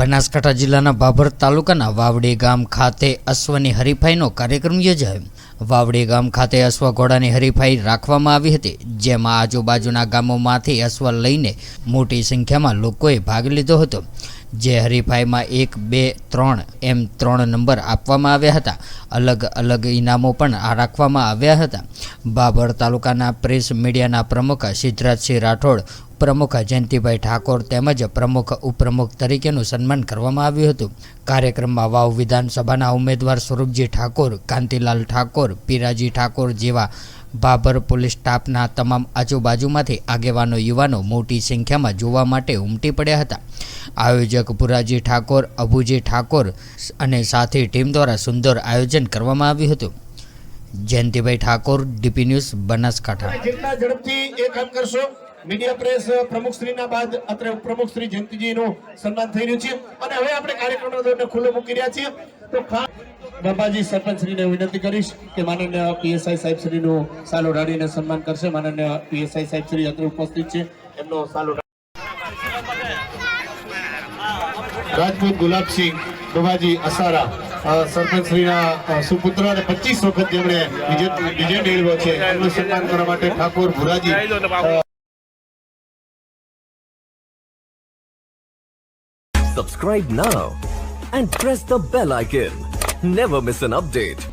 બનાસકાંઠા જિલ્લાના ભાભર તાલુકાના વાવડી ગામ ખાતે અશ્વની હરીફાઈનો કાર્યક્રમ યોજાયો. વાવડી ગામ ખાતે અશ્વ ઘોડાની હરીફાઈ રાખવામાં આવી હતી, જેમાં આજુબાજુના ગામોમાંથી અશ્વ લઈને મોટી સંખ્યામાં લોકોએ ભાગ લીધો હતો. જે હરીફાઈમાં એક, બે, ત્રણ, એમ ત્રણ નંબર આપવામાં આવ્યા હતા. અલગ અલગ ઇનામો પણ આ રાખવામાં આવ્યા હતા. બાબર તાલુકાના પ્રેસ મીડિયાના પ્રમુખ સિદ્ધરાજસિંહ રાઠોડ પ્રમુખ જયંતિભાઈ ઠાકોર તેમજ પ્રમુખ, ઉપપ્રમુખ તરીકેનું સન્માન કરવામાં આવ્યું હતું. કાર્યક્રમમાં વાવ વિધાનસભાના ઉમેદવાર સ્વરૂપજી ઠાકોર, કાંતિલાલ ઠાકોર, પીરાજી ઠાકોર જેવા બાબર પોલીસ સ્ટાફના તમામ આજુબાજુમાંથી આગેવાનો, યુવાનો મોટી સંખ્યામાં જોવા માટે ઉમટી પડ્યા હતા. આયોજક પુરાજી ઠાકોર, અભુજી ઠાકોર અને સાથી ટીમ દ્વારા સુંદર આયોજન કરવામાં આવ્યું હતું. Jayantibhai Thakor, DP news, Banaskantha. જેટલા ઝડપથી એ કામ કરશો, મીડિયા પ્રેસ પ્રમુખ બાદ અત્રે પ્રમુખ જયંતિજીનું સન્માન થઈ રહ્યું છે. અને હવે આપણે કાર્યક્રમનો ખુલ્લો મૂકી રહ્યા છીએ. તો બાબાજી સરપંચ વિનંતી કરીશ કે માનનીય પીએસઆઈ સાહેબ શ્રીનું સાલો ડાળીને સન્માન કરશે. માનનીય પીએસઆઈ સાહેબ શ્રી અત્રે ઉપસ્થિત છે. એમનો સાલો રાજપૂત ગુલાબસિંહ, બાબાજી અસારા. અ, સરપંચ સુપુત્ર અને પચીસ વખત જેમણે વિજય મેળવ્યો છે એમનું સન્માન કરવા માટે Thakor Bhuraji Subscribe now and press the bell icon. Never miss an update.